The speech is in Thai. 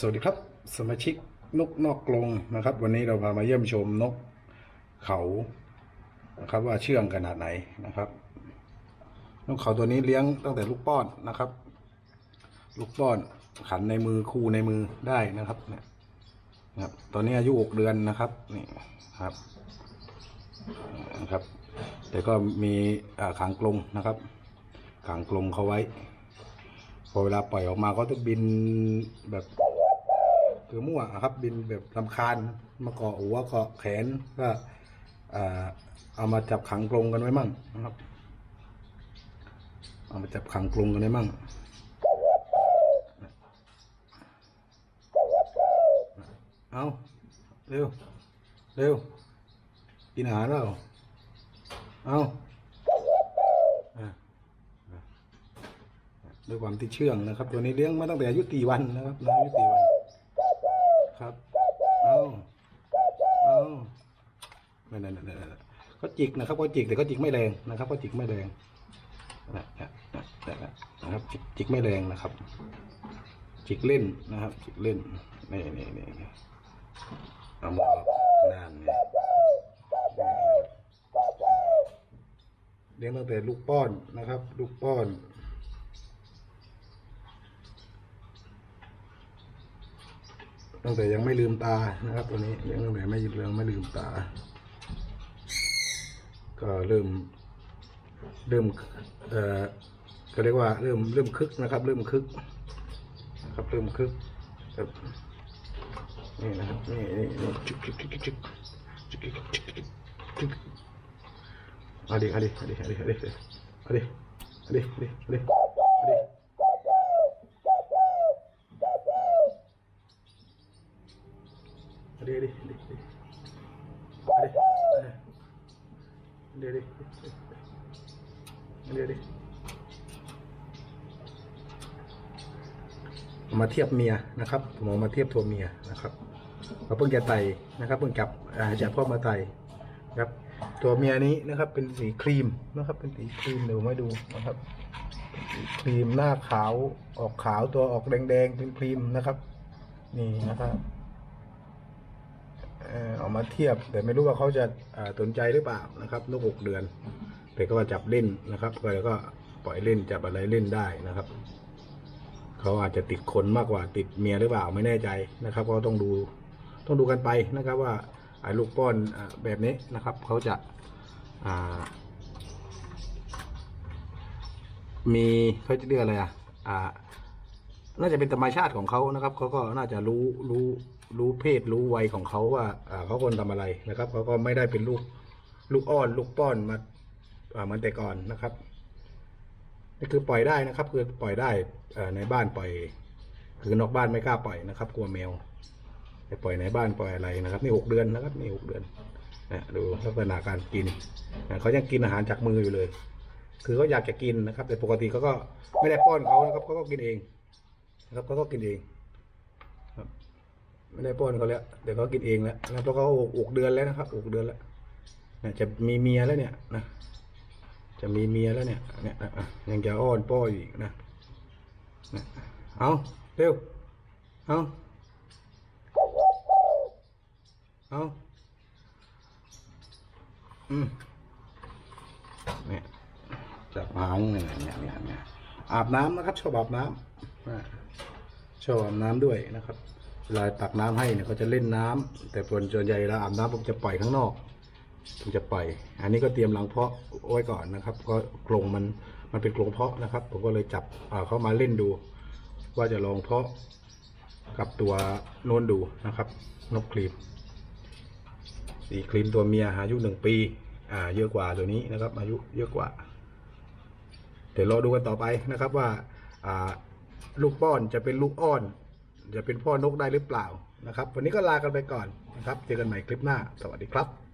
สวัสดีครับ สมาชิกนกนอกกรงนะครับ วันนี้เราพามาเยี่ยมชมนกเขานะครับ ว่าเชื่องขนาดไหนนะครับ นกเขาตัวนี้เลี้ยงตั้งแต่ลูกป้อนนะครับ ลูกป้อนขันในมือคู่ในมือได้นะครับเนี่ยนะครับ ตอนนี้อายุหกเดือนนะครับนี่ครับนะครับ แต่ก็มีอ่าขังกรงนะครับขังกรงเขาไว้พอเวลาปล่อยออกมาก็จะบินแบบ คือมั่วอะครับ บินแบบลำคาญมาเกาะหัวเกาะแขนก็เอามาจับขังกรงกันไว้มั่งนะครับ เอามาจับขังกรงกันไว้มั่งเอาเร็วเร็วกินอาหารแล้วเอาด้วยความที่เชื่องนะครับ ตัวนี้เลี้ยงมาตั้งแต่อายุตีวันนะครับอายุตีวัน ครับ เอาเอาไม่นั่นนั่นนั่นก็จิกนะครับก็จิกแต่ก็จิกไม่แรงนะครับก็จิกไม่แรงนะนะนะนะนะครับจิกจิกไม่แรงนะครับ จิกเล่นนะครับ จิกเล่นนี่นี่นี่เอามานั่นเนี่ยเลี้ยงตั้งแต่ลูกป้อนนะครับ ลูกป้อน ตั้งแต่ยังไม่ลืมตานะครับ ตัวนี้ยังตั้งแต่ไม่ยืนเรืองไม่ลืมตา ก็เริ่มเริ่มเอ่อก็เรียกว่าเริ่มเริ่มคึกนะครับ เริ่มคึกนะครับเริ่มคึกครับนี่นะครับนี่นี่นี่จุกจุกจุกจุกจุกจุกจุกจุกจุกจุกเอาดิเอาดิเอาดิเอาดิเอาดิเอาดิเอาดิเอาดิเอาดิเอาดิ เดี๋ยวดิเดี๋ยวดิเดี๋ยวดิเดี๋ยวดิมาเทียบเมียนะครับผมมาเทียบตัวเมียนะครับเราเพิ่งจะไต่นะครับเพิ่งจับจากพ่อมาไต่ครับตัวเมียนี้นะครับเป็นสีครีมนะครับ เป็นสีครีมเดี๋ยวมให้ดูนะครับสีครีมหน้าขาวออกขาวตัวออกแดงๆเป็นครีมนะครับ นี่นะครับ เอ่อเอามาเทียบ แต่ไม่รู้ว่าเขาจะสนใจหรือเปล่านะครับนกหกเดือนแต่ก็ว่าจับเล่นนะครับก็แล้วก็ปล่อยเล่นจับอะไรเล่นได้นะครับเขาอาจจะติดคนมากกว่าติดเมียหรือเปล่าไม่แน่ใจนะครับ ก็ต้องดูต้องดูกันไปนะครับว่าไอ้ลูกป้อนแบบนี้นะครับเขาจะามีเขาจะเรียกอะไรอะอ่าน่าจะเป็นธรรมชาติของเขานะครับเขาก็น่าจะรู้รู้ รู้เพศรู้วัยของเขาว่าเขาควรทำอะไรนะครับเขาก็ไม่ได้เป็นลูกลูกอ้อนลูกป้อนมาเหมือนแต่ก่อนนะครับนี่คือปล่อยได้นะครับ คือปล่อยได้ในบ้านปล่อย คือนอกบ้านไม่กล้าปล่อยนะครับ กลัวแมวไปปล่อยในบ้านปล่อยอะไรนะครับ นี่หกเดือนนะครับ นี่หกเดือนนะดูลักษณะการกินนะเขายังกินอาหารจากมืออยู่เลย คือเขาอยากจะกินนะครับ แต่ปกติเขาก็ไม่ได้ป้อนเขานะครับเขาก็กินเองนะครับเขาก็กินเอง ไม่ได้ป้อนเขาแล้วแต่เขากินเองแล้วนะเพราะเขาหกเดือนแล้วนะครับหกเดือนแล้วนะจะมีเมียแล้วเนี่ยนะจะมีเมียแล้วเนี่ยเนี่ยนะอะยังจะอ้อนป้ออีกนะนะเอาเร็วเอาเอาอืมเนี่ยจับหางเนี่ยเนี่ยเนี่ยเนี่ยอาบน้ำนะครับชอบอาบน้ำชอบอาบน้ำด้วยนะครับ เวลาตักน้ำให้เนี่ยเขาจะเล่นน้ำแต่ส่วนใหญ่เวลาอาบน้ำผมจะปล่อยข้างนอกผมจะปล่อย อันนี้ก็เตรียมรังเพาะไว้ก่อนนะครับ ก็กรงมันมันเป็นกรงเพาะนะครับ ผมก็เลยจับเขามาเล่นดู ว่าจะลองเพาะกับตัวโน้นดูนะครับนกครีมสีครีมตัวเมียอายุหนึ่งปี อ่า เยอะกว่าตัวนี้นะครับ อายุเยอะกว่า เดี๋ยวรอดูกันต่อไปนะครับว่า อ่า ลูกป้อนจะเป็นลูกอ้อน จะเป็นพ่อนกได้หรือเปล่านะครับ วันนี้ก็ลากันไปก่อนนะครับ เจอกันใหม่คลิปหน้า สวัสดีครับ